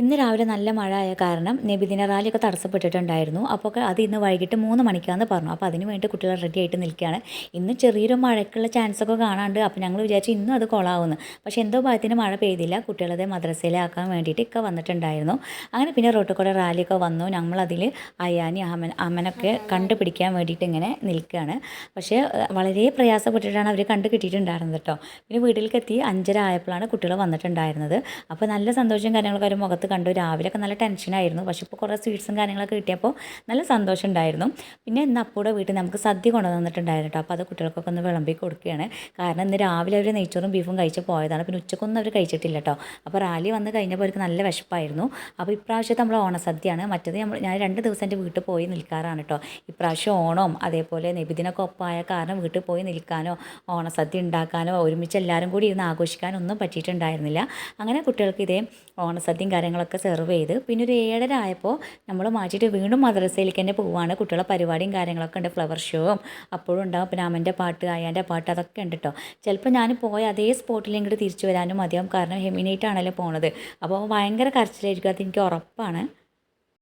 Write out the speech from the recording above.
ഇന്ന് രാവിലെ നല്ല മഴ ആയ കാരണം നബിദിന റാലിയൊക്കെ തടസ്സപ്പെട്ടിട്ടുണ്ടായിരുന്നു. അപ്പോൾ അത് ഇന്ന് വൈകിട്ട് മൂന്ന് മണിക്കാന്ന് പറഞ്ഞു. അപ്പോൾ അതിന് വേണ്ടി കുട്ടികൾ റെഡി ആയിട്ട് നിൽക്കുകയാണ്. ഇന്ന് ചെറിയൊരു മഴയ്ക്കുള്ള ചാൻസ് ഒക്കെ കാണാണ്ട് അപ്പോൾ ഞങ്ങൾ വിചാരിച്ചു ഇന്നും അത് കൊളാവുന്നു. പക്ഷേ എന്തോ ഭാഗത്തിന് മഴ പെയ്തില്ല. കുട്ടികളതെ മദ്രസയിലാക്കാൻ വേണ്ടിയിട്ട് ഒക്കെ വന്നിട്ടുണ്ടായിരുന്നു. അങ്ങനെ പിന്നെ റോട്ടിൽ റാലിയൊക്കെ വന്നു. ഞങ്ങളതിൽ അയാനി അമൻ അമനൊക്കെ കണ്ടുപിടിക്കാൻ വേണ്ടിയിട്ട് ഇങ്ങനെ നിൽക്കുകയാണ്. പക്ഷേ വളരെ പ്രയാസപ്പെട്ടിട്ടാണ് അവർ കണ്ടു കിട്ടിയിട്ടുണ്ടായിരുന്നത് കേട്ടോ പിന്നെ വീട്ടിലേക്ക് എത്തി അഞ്ചര ആയപ്പോഴാണ് കുട്ടികൾ വന്നിട്ടുണ്ടായിരുന്നത്. അപ്പോൾ നല്ല സന്തോഷം കാര്യങ്ങളൊക്കെ ഒരു മുഖത്ത് കണ്ടു. രാവിലെയൊക്കെ നല്ല ടെൻഷനായിരുന്നു പക്ഷേ ഇപ്പോൾ കുറേ സ്വീറ്റ്സും കാര്യങ്ങളൊക്കെ കിട്ടിയപ്പോൾ നല്ല സന്തോഷം ഉണ്ടായിരുന്നു. പിന്നെ ഇന്ന് അപ്പൂടെ വീട്ടിൽ നമുക്ക് സദ്യ കൊണ്ടുവന്നിട്ടുണ്ടായിരുന്നു കേട്ടോ. അപ്പോൾ അത് കുട്ടികൾക്കൊക്കെ ഒന്ന് വിളമ്പി കൊടുക്കുകയാണ്. കാരണം ഇന്ന് രാവിലെ അവർ നെയ്ച്ചോറും ബീഫും കഴിച്ച് പോയതാണ്. പിന്നെ ഉച്ചക്കൊന്നും അവർ കഴിച്ചിട്ടില്ല കേട്ടോ. അപ്പോൾ റാലി വന്ന് കഴിഞ്ഞപ്പോൾ അവർക്ക് നല്ല വിശപ്പായിരുന്നു. അപ്പോൾ ഇപ്രാവശ്യത്തെ നമ്മൾ ഓണസദ്യയാണ്. മറ്റത് നമ്മൾ ഞാൻ രണ്ട് ദിവസം എന്റെ വീട്ടിൽ പോയി നിൽക്കാറാണ് കേട്ടോ. ഇപ്രാവശ്യം ഓണവും അതേപോലെ നബിദിനൊക്കെ ഒപ്പമായ കാരണം വീട്ടിൽ പോയി നിൽക്കാനോ ഓണസദ്യ ഉണ്ടാക്കാനോ ഒരുമിച്ച് എല്ലാവരും കൂടി ഇരുന്ന് ആഘോഷിക്കാനോ ഒന്നും പറ്റിയിട്ടുണ്ടായിരുന്നില്ല. അങ്ങനെ കുട്ടികൾക്ക് ഇതേ ഓണസദ്യയും കാര്യങ്ങളൊക്കെ സെർവ് ചെയ്ത്. പിന്നെ ഒരു ഏഴര ആയപ്പോൾ നമ്മൾ മാറ്റിയിട്ട് വീണ്ടും മദ്രസയിലേക്ക് തന്നെ പോവുകയാണ് കുട്ടികളെ പരിപാടിയും കാര്യങ്ങളൊക്കെ ഉണ്ട്. ഫ്ലവർ ഷോയും അപ്പോഴും ഉണ്ടാവും. പിന്നെ അമ്മന്റെ പാട്ട് അയ്യാന്റെ പാട്ട് അതൊക്കെ ഉണ്ട് കേട്ടോ ചിലപ്പോൾ ഞാൻ പോയ അതേ സ്പോട്ടിൽ ഇങ്ങോട്ട് തിരിച്ചു വരാനും മതിയാവും. കാരണം ഹെമിനേറ്റ് ആണല്ലോ പോണത്. അപ്പോൾ ഭയങ്കര കരച്ചിലായിരിക്കും. അതെനിക്ക് ഉറപ്പാണ്.